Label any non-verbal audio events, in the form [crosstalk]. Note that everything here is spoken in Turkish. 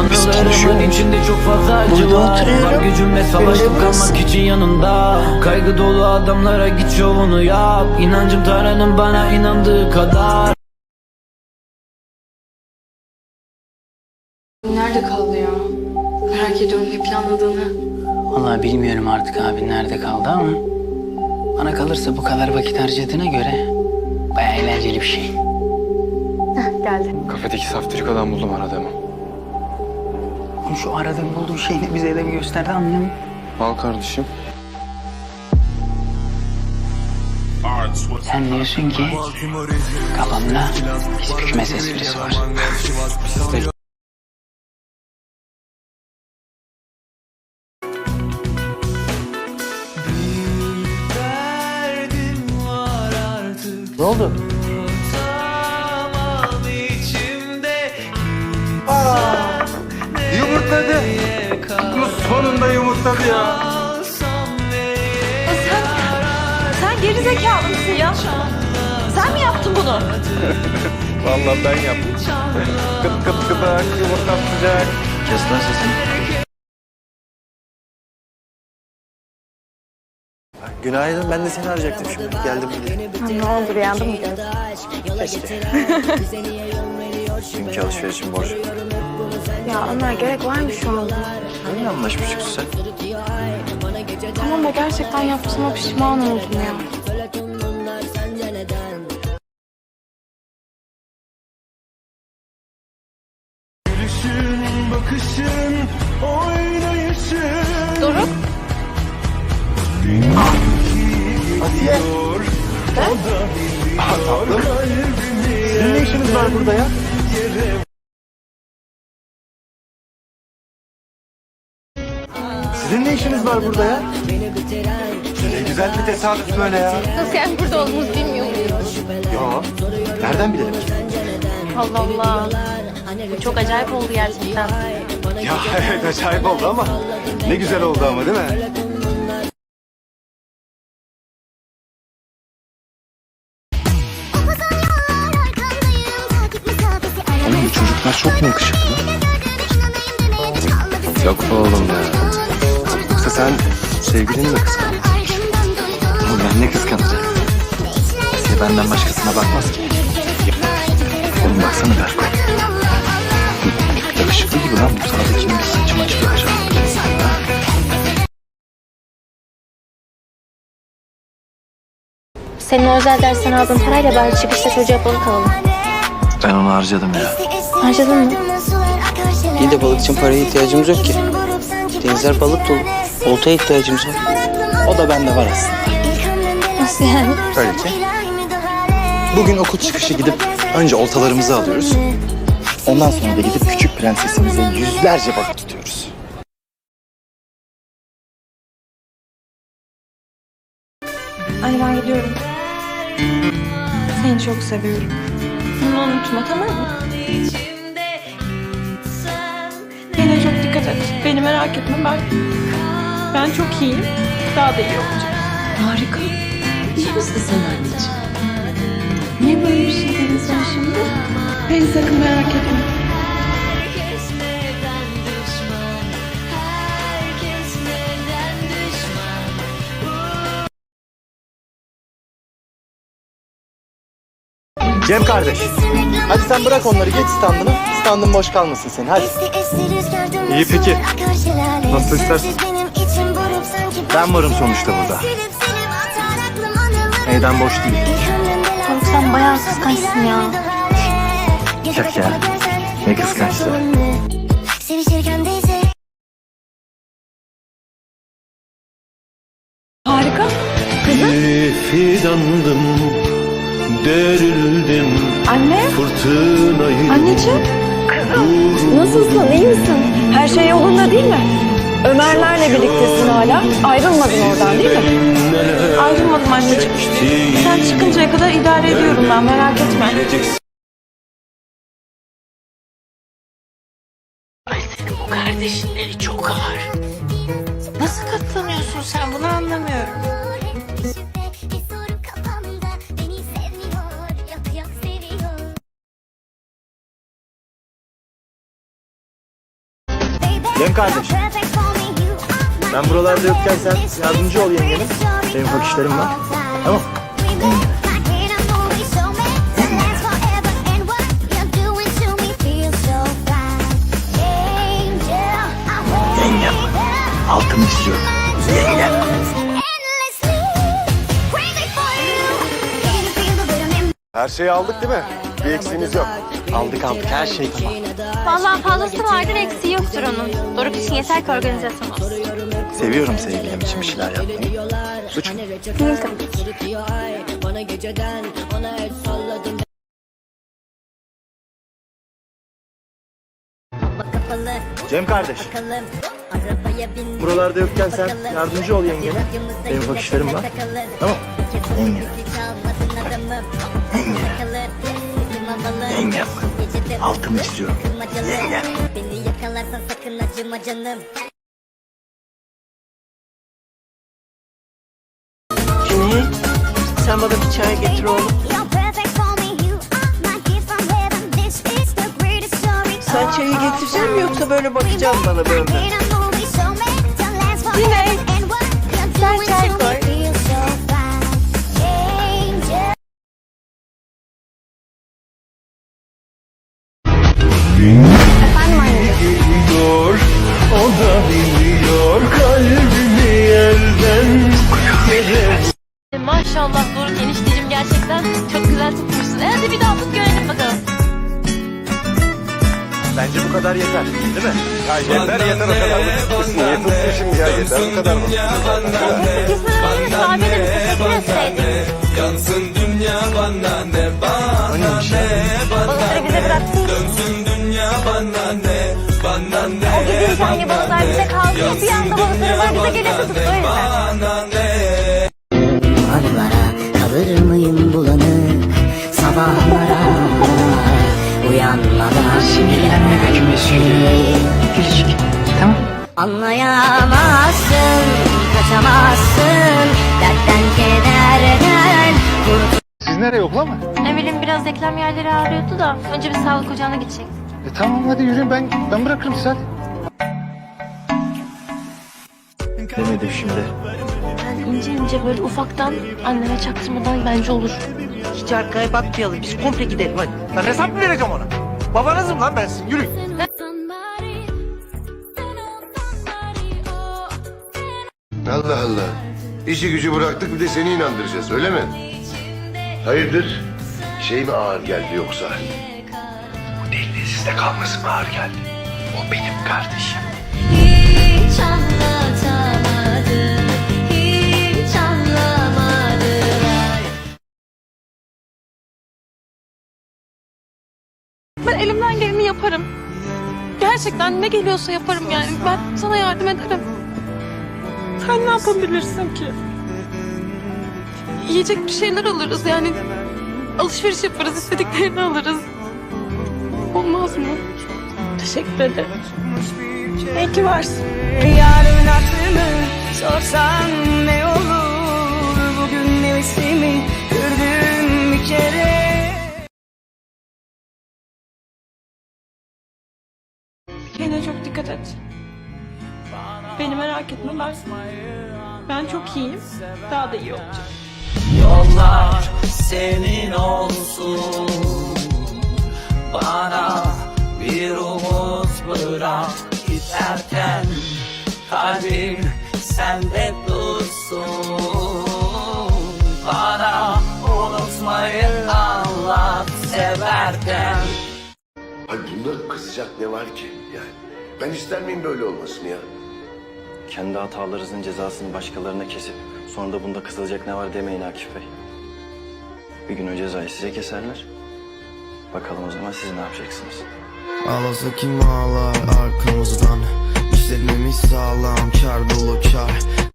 Anılarımın içinde çok fazla acı var Var gücümle savaştım kalmak için yanında Kaygı dolu adamlara git şovunu yap İnancım Tanrı'nın bana inandığı kadar Nerede kaldı ya? Merak ediyorum ne planladığını. Vallahi bilmiyorum artık abi nerede kaldı ama bana kalırsa bu kadar vakit harcadığına göre bayağı eğlenceli bir şey. Geldi. Kafedeki saftirikadan buldum aradığımı. Oğlum Şu aradığın bulduğu şeyini bize de bir gösterdi anlayayım. Al kardeşim. Sen diyorsun ki kafamda pis bükmez esprisi var. Ne oldu? Yumurtladı. Bu sonunda yumurtladı ya. Sen, sen geri zekalı mısın ya? Sen mi yaptın bunu? [laughs] Vallahi ben yaptım. [laughs] Kıt kıt kıdak yumurta. Kes lan sesini. Günaydın. Ben de seni arayacaktım şimdi. Geldim bile. Ne oldu beğendin mi göz? Dünkü alışverişim borç. Ya Ömer gerek var mı şu anda? Neyle anlaşmıştık sen? Tamam da gerçekten yaptığıma pişman oldum ya. İşiniz var burada ya? Ne güzel bir tesadüf böyle ya. Nasıl yani burada olduğumuzu bilmiyor muyuz? Yo. Nereden bilelim? Allah Allah. Bu çok acayip oldu gerçekten. Ya [laughs] evet acayip oldu ama. Ne güzel oldu ama değil mi? Oğlum bu çocuklar çok mu yakışıklı? Yok oğlum ya. Sen sevgilini mi kıskandın? Oğlum ben ne kıskanacağım? Asiye benden başkasına bakmaz ki. Oğlum baksana Berko. Yakışıklı gibi lan bu sağdakinin bir saçı maçı yapacak. Senin o özel dersten aldığın parayla bari çıkışta çocuğa balık alalım. Ben onu harcadım ya. Harcadın mı? İyi de balık için paraya ihtiyacımız yok ki. Denizler balık dolu. Oltaya ihtiyacımız var. O da bende var aslında. Nasıl yani? Şöyle ki. Bugün okul çıkışı gidip önce oltalarımızı alıyoruz. Ondan sonra da gidip küçük prensesimize yüzlerce balık tutuyoruz. Anne ben gidiyorum. Seni çok seviyorum. Bunu unutma tamam mı? Beni merak etme ben. Ben çok iyiyim. Daha da iyi olacağım. Harika. İyi misin sen anneciğim? Niye böyle bir şey dedin sen şimdi? Beni sakın merak etme. Cem kardeş. Hadi sen bırak onları geç standına. Standın boş kalmasın senin hadi. İyi peki. Nasıl istersen. Ben varım sonuçta burada. Meydan boş değil. Doruk sen bayağı kıskançsın ya. Yok ya. Ne kıskançlığı. Harika. Fidandım Derildim Anneciğim. Nasılsın? iyi misin? Her şey yolunda değil mi? Ömerlerle birliktesin hala. Ayrılmadın oradan değil mi? Ayrılmadım anneciğim. Sen çıkıncaya kadar idare ediyorum ben merak etme. Bu kardeşinleri çok ağır. Nasıl katlanıyorsun sen bunu anlamıyorum. Cem kardeş. Ben buralarda yokken sen yardımcı ol yengenin. Benim ufak işlerim var. Tamam. Yengem. Altını istiyorum. Yengem. Her şeyi aldık değil mi? Bir eksiğiniz yok. Aldık aldık her şey tamam. Vallahi fazlası vardır eksiği yoktur onun. Doruk için yeter ki organizasyon olsun. Seviyorum sevgilim için bir şeyler yapmayı. Suç mu? Cem kardeş. Buralarda yokken sen yardımcı ol yengene. Benim ufak işlerim var. Tamam. Yenge. Yenge. Yengem. Altını istiyorum. Yengem. Beni yakalarsan sakın acıma canım. Cüneyt sen bana bir çay getir oğlum. Sen çayı getirecek mi yoksa böyle bakacaksın bana böyle? Maşallah Doruk enişteciğim gerçekten çok güzel tutmuşsun. E hadi bir daha tut görelim bakalım. Bence bu kadar yeter. Değil mi? Ya yeter yeter o kadar. Niye tutmuşum ya yeter bu kadar mı? Kesin öyle sahibi de bize teşekkür etseydik. Önemli şey. Balıkları bize bıraksın. O gidince hani balıklar bize kaldı ya bir anda balıkları var bize gelirse tuttu o yüzden. Uyanmadan Sinirlenme be. Gülücük. Tamam. Anlayamazsın, kaçamazsın Dertten kederden Siz nereye okula mı? Emel'in biraz eklem yerleri ağrıyordu da önce bir sağlık ocağına gidecek. E tamam hadi yürüyün ben ben bırakırım sizi hadi. Demedim şimdi. Ben ince ince böyle ufaktan anneme çaktırmadan bence olur. Hiç arkaya bakmayalım biz komple gidelim hadi. Ben hesap mı vereceğim ona? Babanızım lan ben sizin yürüyün. Allah Allah. İşi gücü bıraktık bir de seni inandıracağız öyle mi? Hayırdır? Şey mi ağır geldi yoksa? Bu deliliğin sizde kalması mı ağır geldi? O benim kardeşim. Hiç anlatamadım. Yaparım. Gerçekten ne geliyorsa yaparım yani. Ben sana yardım ederim. Sen ne yapabilirsin ki? Yiyecek bir şeyler alırız yani. Alışveriş yaparız, istediklerini alırız. Olmaz mı? Teşekkür ederim. İyi ki varsın. Yarın aklımı sorsan ne olur Bugün nefesimi kırdım bir kere Kendine çok dikkat et. Beni merak etme ben. Ben çok iyiyim. Daha da iyi olacağım. Yollar senin olsun Bana bir umut bırak Giderken kalbim sende dursun Bana unutmayı anlat severken Ay bunda kızacak ne var ki yani? Ben ister miyim böyle olmasını ya? Kendi hatalarınızın cezasını başkalarına kesip sonra da bunda kızılacak ne var demeyin Akif Bey. Bir gün o cezayı size keserler. Bakalım o zaman siz ne yapacaksınız? Ağlasa kim ağlar arkamızdan İşletmemiz sağlam kar dolu kar